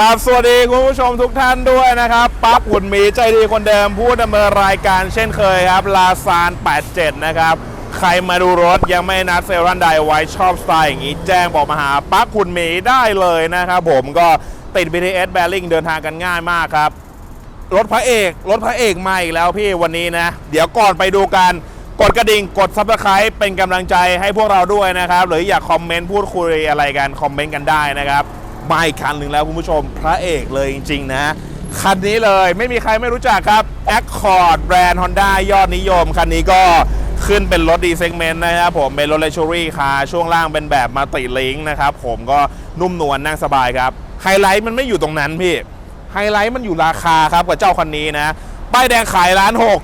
กับสวัสดีคุณผู้ชมทุกท่านด้วยนะครับปั๊บหุ่นหมีใจดีคนเดิมผู้ดำเนินรายการเช่นเคยครับลาซาน 87 นะครับ ใครมาดูรถยังไม่นัดเซรันไดไว้ชอบสไตล์อย่างนี้ แจ้งบอกมาหาปั๊บหุ่นหมีได้เลยนะครับผมก็ติด BTS b a r r i n g เดินทางกันง่ายมากครับ รถพระเอก รถพระเอกมาอีกแล้วพี่วันนี้นะ เดี๋ยวก่อนไปดูกัน กดกระดิ่งกดซับสไคร b ์เป็นกำลังใจให้พวกเราด้วยนะครับ หรืออยากคอมเมนต์พูดคุยอะไรกัน คอมเมนต์กันได้นะครับมาอีกคันหนึ่งแล้วคุณผู้ชมพระเอกเลยจริง ๆ นะ คันนี้เลยไม่มีใครไม่รู้จักครับ Accord แบรนด์ Honda ยอดนิยม คันนี้ก็ขึ้นเป็นรถดีเซกเมนต์นะครับผมเป็นรถเล x u r y คาช่วงล่างเป็นแบบมาติลิงนะครับผมก็นุ่มนวลนั่งสบายครับไฮไลท์มันไม่อยู่ตรงนั้นพี่ไฮไลท์มันอยู่ราคาครับกับเจ้าคันนี้นะป้ายแดงขายล้านหก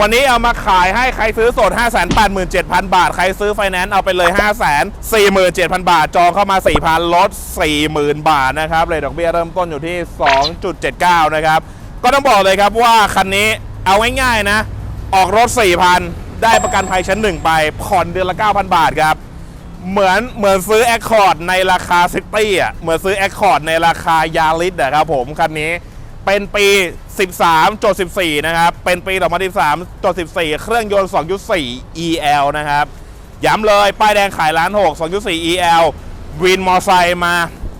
วันนี้เอามาขายให้ใครซื้อสด 5 8 7 0 0 0 บาท ใครซื้อไฟแนนซ์เอาไปเลย 5 4 7 0 0 0 บาท จองเข้ามา 4,000 ลด 40,000 บาทนะครับเลยดอกเบี้ยเริ่มต้นอยู่ที่ 2.79 นะครับ ก็ต้องบอกเลยครับว่าคันนี้เอาง่ายๆนะ ออกรถ 4,000 ได้ประกันภัยชั้นหนึ่งไป ผ่อนเดือนละ 9,000 บาทครับ เหมือนเหมือนซื้อ Accord ในราคาซิตี้อะ เหมือนซื้อ Accord ในราคายาริสอะครับผมคันนี้เป็นปี 13จด14 นะครับ เป็นปี2013จด14 เครื่องยนต์ 2.4 EL นะครับ ย้ำเลย ป้ายแดงขายล้าน6 2.4 EL วินมอไซค์มา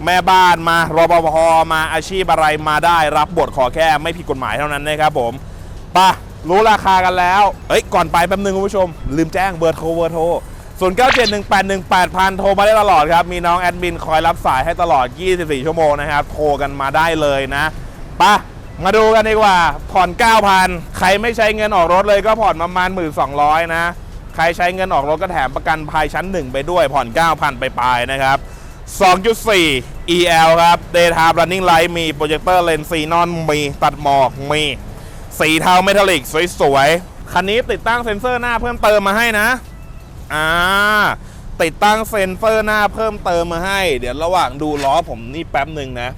แม่บ้านมารปภมาอาชีพอะไรมาได้รับบทขอแค่ไม่ผิดกฎหมายเท่านั้นนะครับผมป่ะรู้ราคากันแล้ว เอ้ย ก่อนไปแป๊บนึงคุณผู้ชม ลืมแจ้งเบอร์โทรเบอร์โทร0 9 7 1 8 1 8 0 0โทรมาได้ตลอดครับ มีน้องแอดมินคอยรับสายให้ตลอด 24 ชั่วโมงนะครับ โทรกันมาได้เลยนะป่ะ มาดูกันดีกว่า ผ่อน 9,000 ใครไม่ใช้เงินออกรถเลยก็ผ่อนประมาณ 1,200 นะ ใครใช้เงินออกรถก็แถมประกันภัยชั้น 1 ไปด้วยผ่อน 9,000 ไปปลายนะครับ 2.4 EL ครับ Daytime Running Light มีโปรเจคเตอร์เลนส์ซีนอนมีตัดหมอกมี สีเทาเมทัลลิกสวยๆ คันนี้ติดตั้งเซ็นเซอร์หน้าเพิ่มเติมมาให้นะ อ่า ติดตั้งเซ็นเซอร์หน้าเพิ่มเติมมาให้ เดี๋ยวระหว่างดูล้อผมนี่แป๊บหนึ่งนะ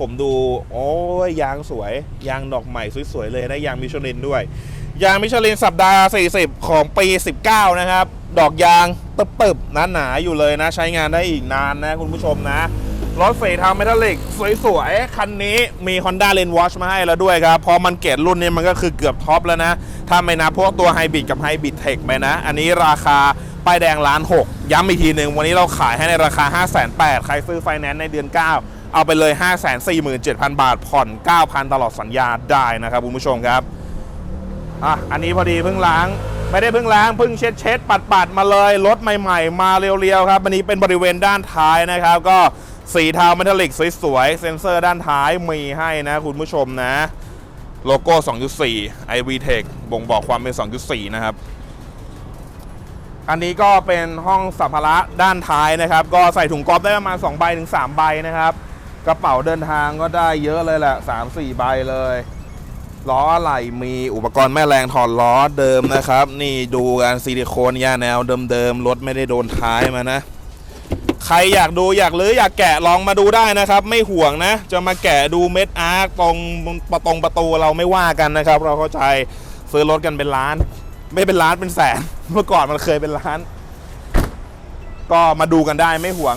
ผมดู โอ้ยยางสวย ยางดอกใหม่สวยๆเลยนะยางมิชลินด้วย ยางมิชลินสัปดาห์ 40 ของปี 19 นะครับ ดอกยางตึบๆหนาๆอยู่เลยนะ ใช้งานได้อีกนานนะคุณผู้ชมนะรถสีเทาเมทัลลิกสวยๆ คันนี้มี Honda Lane Watch มาให้แล้วด้วยครับ พอมันเกตรุ่นนี้มันก็คือเกือบท็อปแล้วนะ ถ้าไม่นับพวกตัวไฮบริดกับไฮบริดเทคไปนะ อันนี้ราคาป้ายแดงล้านหกย้ำอีกทีหนึ่งวันนี้เราขายให้ในราคา 5 8 0 0 0ใครซื้อไฟแนนซ์ในเดือน 9 เอาไปเลย 5 4 7 0 0 0 บาท ผ่อน 9,000 ตลอดสัญญาได้นะครับคุณผู้ชมครับ อะ อันนี้พอดีเพิ่งล้าง ไม่ได้เพิ่งล้างเพิ่งเช็ดเช็ดปัดปัดมาเลย รถใหม่ ๆ มาเรียวๆครับอันนี้เป็นบริเวณด้านท้ายนะครับ ก็สีเทาเมทัลลิกสวยๆ เซ็นเซอร์ด้านท้ายมีให้นะคุณผู้ชมนะ โลโก้ 2.4 IV Tech บ่งบอกความเป็น 2.4 นะครับอันนี้ก็เป็นห้องสัมภาระด้านท้ายนะครับ ก็ใส่ถุงกอล์ฟได้ประมาณ2ใบถึง3ใบนะครับ กระเป๋าเดินทางก็ได้เยอะเลยแหละ3-4ใบเลยล้ออะไหล่มีอุปกรณ์แม่แรงถอดล้อเดิมนะครับ นี่ดูกันซิลิโคนยาแนวเดิมๆรถไม่ได้โดนท้ายมานะ ใครอยากดูอยากหรืออยากแกะลองมาดูได้นะครับ ไม่ห่วงนะ จะมาแกะดูเม็ดอาร์ตรงประตงประตูเราไม่ว่ากันนะครับ เราเข้าใจซื้อรถกันเป็นล้าน ไม่เป็นล้านเป็นแสน เมื่อก่อนมันเคยเป็นล้าน ก็มาดูกันได้ไม่ห่วง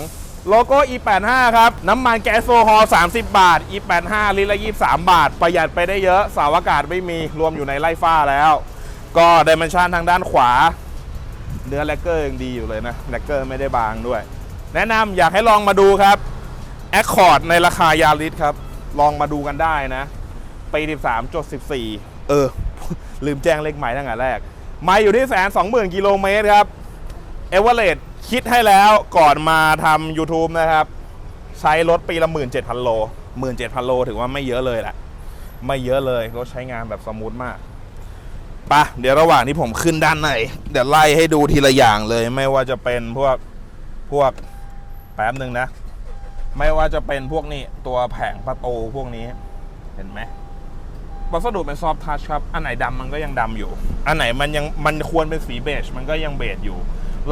โลโก้ E85 ครับ น้ำมันแก๊สโซฮอล์30 บาท E85 ลิตรละ 23 บาท ประหยัดไปได้เยอะเสาวอากาศไม่มีรวมอยู่ในไล่ฟ้าแล้ว ก็ดิเมนชันทางด้านขวา เนื้อแลกเกอร์ยังดีอยู่เลยนะแลกเกอร์ไม่ได้บางด้วย แนะนำอยากให้ลองมาดูครับ Accord ในราคายาริสครับ ลองมาดูกันได้นะปี13จด14 เออ ลืมแจ้งเลขหมายตั้งแต่แรก ไมาอยู่ที่แสนสองหมื่นกิโลเมตรครับ เอเวอเรคิดให้แล้วก่อนมาทำ YouTube นะครับ ใช้รถปีละ 17,000 โล 17,000 โลถือว่าไม่เยอะเลยแหละไม่เยอะเลยรถใช้งานแบบสมูทมากปะเดี๋ยวระหว่างที่ผมขึ้นด้านในเดี๋ยวไล่ให้ดูทีละอย่างเลย ไม่ว่าจะเป็นพวกพวกแป๊บหนึ่งนะ ไม่ว่าจะเป็นพวกนี้ตัวแผงประตูพวกนี้ เห็นไหมวัสดุเป็นซอฟทัชครับ อันไหนดำมันก็ยังดำอยู่ อันไหนมันยังมันควรเป็นสีเบจมันก็ยังเบจอยู่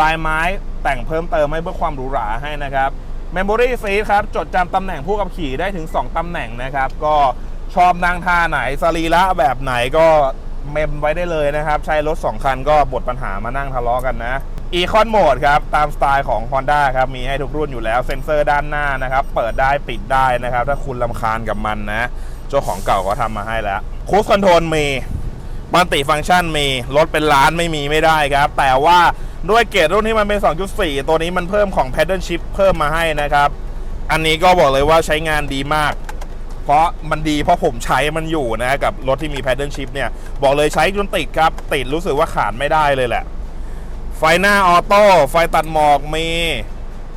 ลายไม้แต่งเพิ่มเติมให้เพื่อความหรูหราให้นะครับ Memory Seat ครับ จดจำตำแหน่งผู้ขับขี่ได้ถึง 2ตำแหน่งนะครับ ก็ชอบนั่งท่าไหนสรีระแบบไหนก็เมมไว้ได้เลยนะครับ ใช้รถ 2 คันก็บทปัญหามานั่งทะเลาะกันนะ Econ Mode ครับ ตามสไตล์ของ Honda ครับ มีให้ทุกรุ่นอยู่แล้วเซ็นเซอร์ด้านหน้านะครับ เปิดได้ปิดได้นะครับ ถ้าคุณลำคาญกับมันนะ เจ้าของเก่าก็ทำมาให้แล้วคูสคอนโทรลมีมัลติฟังก์ชันมี รถเป็นล้านไม่มีไม่ได้ครับ แต่ว่า ด้วยเกรดรุ่นที่มันเป็น 2.4 ตัวนี้มันเพิ่มของ Paddle Shift เพิ่มมาให้นะครับ อันนี้ก็บอกเลยว่าใช้งานดีมาก เพราะมันดีเพราะผมใช้มันอยู่นะกับรถที่มี Paddle Shift เนี่ย บอกเลยใช้จนติดครับ ติดรู้สึกว่าขาดไม่ได้เลยแหละ ไฟหน้าออโต้ไฟตัดหมอกมี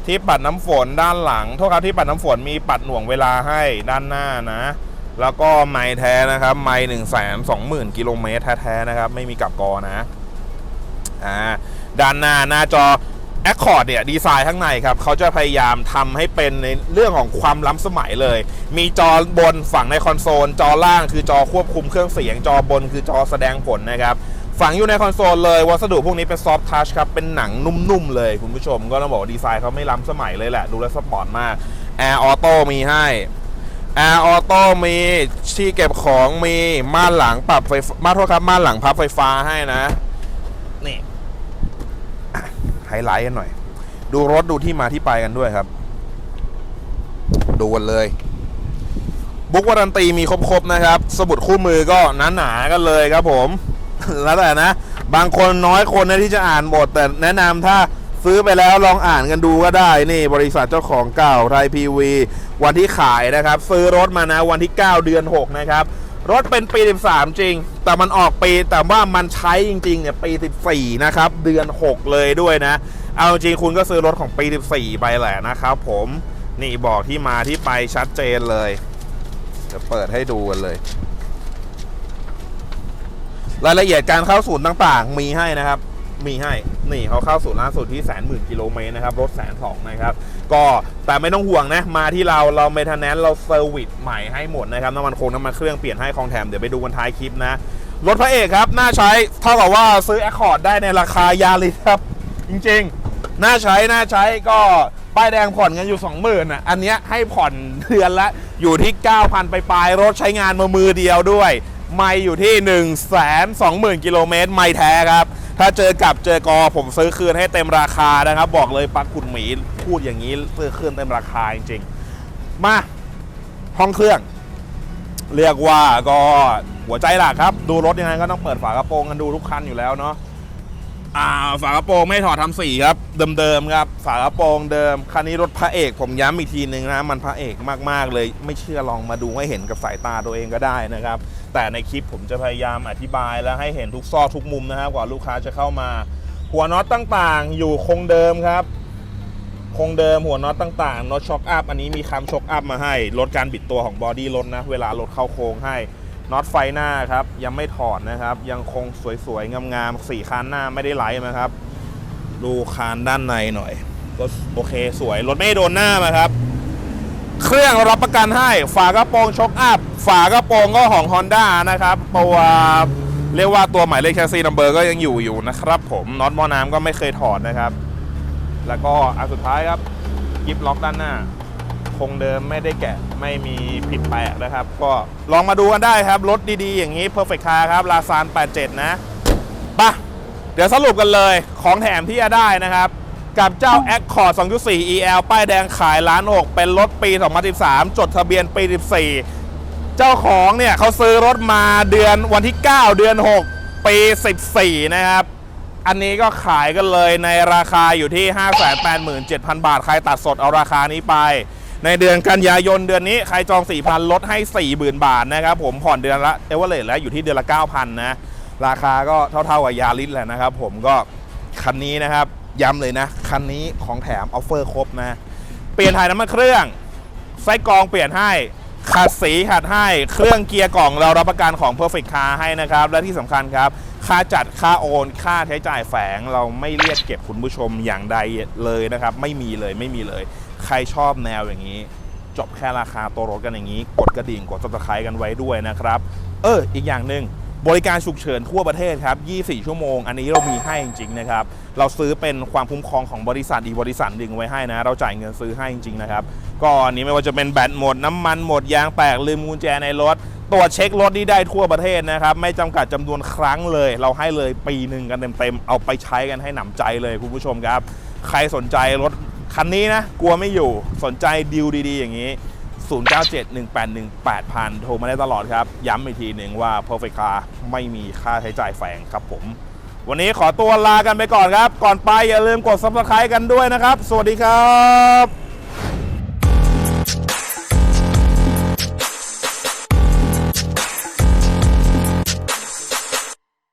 ที่ปัดน้ำฝนด้านหลังโทษครับที่ปัดน้ำฝนมีปัดหน่วงเวลาให้ด้านหน้านะ แล้วก็ไม้แท้นะครับ ไม้หนึ่งแสนสองหมื่นกิโลเมตรแท้ๆนะครับ ไม่มีกลับกอนะอ่า ด้านหน้าหน้าจอ Accord เนี่ยดีไซน์ข้างในครับเขาจะพยายามทำให้เป็นในเรื่องของความล้ำสมัยเลย มีจอบนฝั่งในคอนโซล จอล่างคือจอควบคุมเครื่องเสียง จอบนคือจอแสดงผลนะครับฝังอยู่ในคอนโซลเลย วัสดุพวกนี้เป็นซอฟ t ทัชครับ เป็นหนังนุ่มๆเลยคุณผู้ชม ก็ต้องบอกดีไซน์เขาไม่ล้ำสมัยเลยแหละ ดูแลสปอร์ตมาก Air Auto มีให้ Air Auto มีที่เก็บของมีม่านหลังปรับไฟฟ้ามาโทษครับม่านหลังพับไฟฟ้าให้นะ นี่ ไฮไลท์กันหน่อย ดูรถดูที่มาที่ไปกันด้วยครับ ดูกันเลย บุ๊กวารันตีมีครบๆนะครับ สมุดคู่มือก็หนาๆกันเลยครับผม แล้วแต่นะ บางคนน้อยคนนะที่จะอ่านหมด แต่แนะนำถ้าซื้อไปแล้วลองอ่านกันดูก็ได้นี่บริษัทเจ้าของเก่าไทยพีวีวันที่ขายนะครับ ซื้อรถมานะวันที่ 9 เดือน 6 นะครับ รถเป็นปี 13 จริง แต่มันออกปีแต่ว่ามันใช้จริงๆเนี่ยปี 14 นะครับ เดือน 6 เลยด้วยนะ เอาจริงคุณก็ซื้อรถของปี 14 ไปแหละนะครับผมนี่บอกที่มาที่ไปชัดเจนเลยจะเปิดให้ดูกันเลย รายละเอียดการเข้าศูนย์ต่างๆ มีให้นะครับ มีให้ นี่เขาเข้าศูนย์ล่าสุดที่แสนหมื่นกิโลเมตรนะครับ รถแสนสองนะครับ ก็แต่ไม่ต้องห่วงนะ มาที่เราเราเมทแนนเราเซอร์วิสใหม่ให้หมดนะครับน้ำมันโคงน้ำมันเครื่องเปลี่ยนให้ของแถมเดี๋ยวไปดูกันท้ายคลิปนะ รถพระเอกครับ น่าใช้เท่ากับว่าซื้อ Accord ได้ในราคายาลิสครับ จริงๆ น่าใช้ น่าใช้ก็ป้ายแดงผ่อนกันอยู่ 20,000อะ อันเนี้ยให้ผ่อนเดือนละอยู่ที่ 9,000 ไปปลายรถใช้งานมามือเดียวด้วย ไม่อยู่ที่ 1 2 0 0 0 0 กิโลเมตรไม่แท้ครับ ถ้าเจอกับเจอกอผมซื้อคืนให้เต็มราคานะครับ บอกเลยปักขุนหมีพูดอย่างนี้ซื้อคืนเต็มราคาจริงๆ มาห้องเครื่อง เรียกว่าก็หัวใจหลักครับ ดูรถยังไงก็ต้องเปิดฝากระโปรงกันดูทุกคันอยู่แล้วเนาะ อ่าฝากระโปรงไม่ถอดทำสีครับ เดิมๆครับ ฝากระโปรงเดิมคันนี้รถพระเอก ผมย้ำอีกทีหนึ่งนะมันพระเอกมากๆเลย ไม่เชื่อลองมาดูให้เห็นกับสายตาตัวเองก็ได้นะครับ แต่ในคลิปผมจะพยายามอธิบายและให้เห็นทุกซอกทุกมุมนะครับกว่าลูกค้าจะเข้ามา หัวน็อตต่างๆ อยู่คงเดิมครับ คงเดิมหัวน็อตต่างๆน็อตช็อคอัพอันนี้มีคำช็อคอัพมาให้ลดการบิดตัวของบอดี้รถนะ เวลารถเข้าโค้งให้ น็อตไฟหน้าครับยังไม่ถอดนะครับ ยังคงสวยๆ งามๆสี่คานหน้าไม่ได้ไหลนะครับ ดูคานด้านในหน่อย ก็โอเคสวยรถไม่โดนหน้ามาครับ เครื่องรับประกันให้ ฝากระโปรงช็อคอัพ ฝากระโปรงก็ของ Honda นะครับตัวเรียกว่าตัวหมายเลขแคสซีนัมเบอร์ก็ยังอยู่อยู่นะครับ ผมน็อตหมอน้ำก็ไม่เคยถอดนะครับ แล้วก็อันสุดท้ายครับกิฟล็อกด้านหน้า งเดิมไม่ได้แกะไม่มีผิดแปลกนะครับ ก็ลองมาดูกันได้ครับ รถดีๆ อย่างนี้ Perfect Car ครับลาซาน87 นะปะเดี๋ยวสรุปกันเลยของแถมที่จะได้นะครับ กับเจ้า Accord 2.4 EL ป้ายแดงขายล้านอกเป็นรถปี 2013 จดทะเบียนปี 14 เจ้าของเนี่ยเขาซื้อรถมาเดือนวันที่ 9 เดือน 6 ปี 14 นะครับอันนี้ก็ขายกันเลยในราคาอยู่ที่ 587,000 บาท ใครตัดสดเอาราคานี้ไป ในเดือนกันยายนเดือนนี้ใครจอง 4,000 ลดให้ 40,000 บาทนะครับผมผ่อนเดือนละเอเวอเรสแล้วอยู่ที่เดือนละ 9,000 นะ ราคาก็เท่าๆกับยาริสแหละนะครับผมก็คันนี้นะครับย้ำเลยนะ คันนี้ของแถมออฟเฟอร์ครบนะ เปลี่ยนถ่ายน้ำมันเครื่องไส้กรองเปลี่ยนให้ขัดสีขัดให้เครื่องเกียร์กล่องเรารับประกันของ Perfect Car ให้นะครับ และที่สำคัญครับ ค่าจัดค่าโอน ค่าใช้จ่ายแฝงเราไม่เรียกเก็บคุณผู้ชมอย่างใดเลยนะครับ ไม่มีเลยไม่มีเลย ใครชอบแนวอย่างนี้ จบแค่ราคาตัวรถกันอย่างนี้ กดกระดิ่งกด subscribe กันไว้ด้วยนะครับ เออ อีกอย่างหนึ่งบริการฉุกเฉินทั่วประเทศครับ 24 ชั่วโมง อันนี้เรามีให้จริงๆนะครับ เราซื้อเป็นความคุ้มครองของบริษัทอีกบริษัทดึงไว้ให้นะ เราจ่ายเงินซื้อให้จริงๆนะครับ ก็อันนี้ไม่ว่าจะเป็นแบตหมด น้ำมันหมด ยางแตกลืมกุญแจในรถ ตรวจเช็ครถนี้ได้ทั่วประเทศนะครับไม่จำกัดจำนวนครั้งเลย เราให้เลยปีหนึ่งกันเต็มๆเอาไปใช้กันให้หนำใจเลยคุณผู้ชมครับ ใครสนใจรถคันนี้นะ กลัวไม่อยู่สนใจดีลดีๆ อย่างนี้ 0971818000 โทรมาได้ตลอดครับ ย้ำอีกทีหนึ่งว่า Perfect Car ไม่มีค่าใช้จ่ายแฝงครับผม วันนี้ขอตัวลากันไปก่อนครับ ก่อนไปอย่าลืมกด Subscribe กันด้วยนะครับ สวัสดีครับ